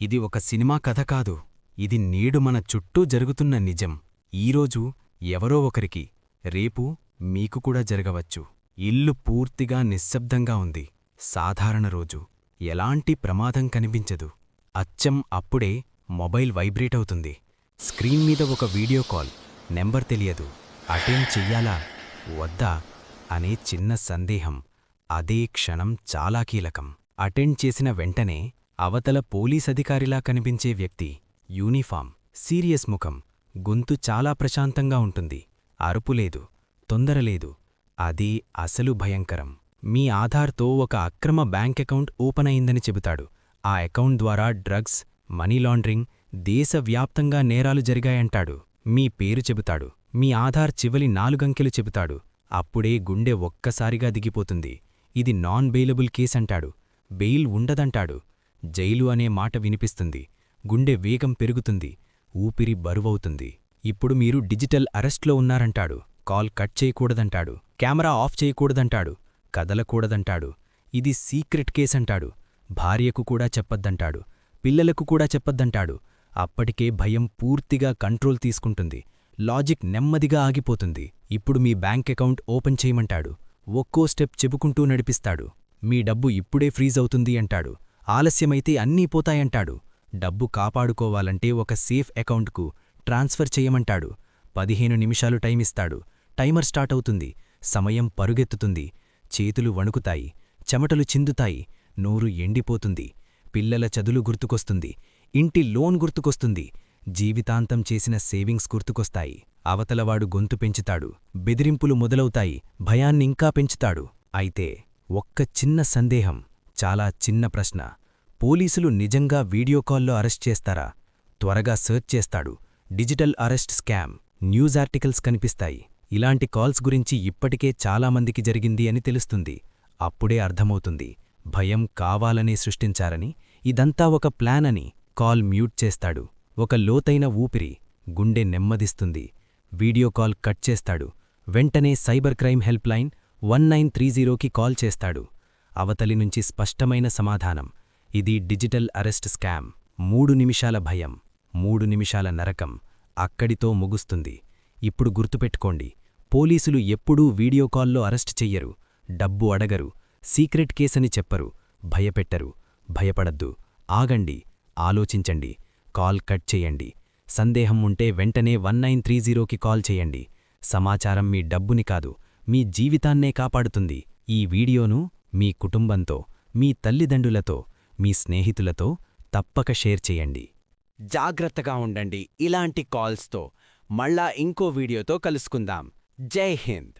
ఇది ఒక సినిమా కథ కాదు. ఇది నేడు మన చుట్టూ జరుగుతున్న నిజం. ఈరోజు ఎవరో ఒకరికి రేపు మీకు కూడా జరగవచ్చు. ఇల్లు పూర్తిగా నిశ్శబ్దంగా ఉంది. సాధారణ రోజు. ఎలాంటి ప్రమాదం కనిపించదు. అచ్చం అప్పుడే మొబైల్ వైబ్రేట్ అవుతుంది. స్క్రీన్ మీద ఒక వీడియో కాల్. నెంబర్ తెలియదు. అటెండ్ చెయ్యాలా? వద్దా? అనే చిన్న సందేహం. అదే క్షణం చాలా కీలకం. అటెండ్ చేసిన వెంటనే అవతల పోలీసధికారిలా కనిపించే వ్యక్తి యూనిఫామ్ సీరియస్ ముఖం గొంతు చాలా ప్రశాంతంగా ఉంటుంది. అరుపులేదు తొందరలేదు అది అసలు భయంకరం. మీ ఆధార్తో ఒక అక్రమ బ్యాంక్ అకౌంట్ ఓపెన్ అయిందని చెబుతాడు. ఆ అకౌంట్ ద్వారా డ్రగ్స్ మనీ లాండరింగ్ దేశవ్యాప్తంగా నేరాలు జరిగాయంటాడు. మీ పేరు చెబుతాడు. మీ ఆధార్ చివలి నాలుగంకెలు చెబుతాడు. అప్పుడే గుండె ఒక్కసారిగా దిగిపోతుంది. ఇది నాన్ బెయిలబుల్ కేసంటాడు. బెయిల్ ఉండదంటాడు. జైలు అనే మాట వినిపిస్తుంది. గుండె వేగం పెరుగుతుంది. ఊపిరి బరువవుతుంది. ఇప్పుడు మీరు డిజిటల్ అరెస్ట్లో ఉన్నారంటాడు. కాల్ కట్ చేయకూడదంటాడు. కెమెరా ఆఫ్ చేయకూడదంటాడు. కదలకూడదంటాడు. ఇది సీక్రెట్ కేసంటాడు. భార్యకు కూడా చెప్పొద్దంటాడు. పిల్లలకు కూడా చెప్పొద్దంటాడు. అప్పటికే భయం పూర్తిగా కంట్రోల్ తీసుకుంటుంది. లాజిక్ నెమ్మదిగా ఆగిపోతుంది. ఇప్పుడు మీ బ్యాంక్ అకౌంట్ ఓపెన్ చేయమంటాడు. ఒక్కో స్టెప్ చెబుకుంటూ నడిపిస్తాడు. మీ డబ్బు ఇప్పుడే ఫ్రీజ్ అవుతుంది అంటాడు. ఆలస్యమైతే అన్నీ పోతాయంటాడు. డబ్బు కాపాడుకోవాలంటే ఒక సేఫ్ అకౌంట్కు ట్రాన్స్ఫర్ చేయమంటాడు. పదిహేను నిమిషాలు టైమిస్తాడు టైమర్ స్టార్ట్ అవుతుంది. సమయం పరుగెత్తుతుంది. చేతులు వణుకుతాయి. చెమటలు చిందుతాయి. నోరు ఎండిపోతుంది. పిల్లల చదులు గుర్తుకొస్తుంది. ఇంటి లోన్ గుర్తుకొస్తుంది. జీవితాంతం చేసిన సేవింగ్స్ గుర్తుకొస్తాయి. అవతలవాడు గొంతు పెంచుతాడు. బెదిరింపులు మొదలవుతాయి. భయాన్నింకా పెంచుతాడు. అయితే ఒక్క చిన్న సందేహం. చాలా చిన్న ప్రశ్న. పోలీసులు నిజంగా వీడియో కాల్లో అరెస్ట్ చేస్తారా? త్వరగా సర్చ్ చేస్తాడు. Digital arrest scam. News articles కనిపిస్తాయి. ఇలాంటి కాల్స్ గురించి ఇప్పటికే చాలామందికి జరిగింది అని తెలుస్తుంది. అప్పుడే అర్థమవుతుంది. భయం కావాలనే సృష్టించారని. ఇదంతా ఒక ప్లాన్ అని కాల్ మ్యూట్ చేస్తాడు. ఒక లోతైన ఊపిరి గుండె నెమ్మదిస్తుంది. వీడియో కాల్ కట్ చేస్తాడు. వెంటనే cyber crime help line one nine three జీరోకి కాల్ చేస్తాడు. అవతలి నుంచి స్పష్టమైన సమాధానం. ఇది డిజిటల్ అరెస్ట్ స్కామ్. మూడు నిమిషాల భయం మూడు నిమిషాల నరకం అక్కడితో ముగుస్తుంది. ఇప్పుడు గుర్తుపెట్టుకోండి పోలీసులు ఎప్పుడూ వీడియో కాల్లో అరెస్ట్ చెయ్యరు డబ్బు అడగరు సీక్రెట్ కేసని చెప్పరు భయపెట్టరు భయపడద్దు. ఆగండి ఆలోచించండి కాల్ కట్ చేయండి. సందేహం ఉంటే వెంటనే వన్ నైన్ త్రీ జీరోకి కాల్ చేయండి. సమాచారం మీ డబ్బుని కాదు మీ జీవితాన్నే కాపాడుతుంది. ఈ వీడియోను మీ కుటుంబంతో మీ తల్లిదండ్రులతో మీ స్నేహితులతో తప్పక షేర్ చేయండి. జాగ్రత్తగా ఉండండి ఇలాంటి కాల్స్తో. మళ్ళా ఇంకో వీడియోతో కలుసుకుందాం. జై హింద్.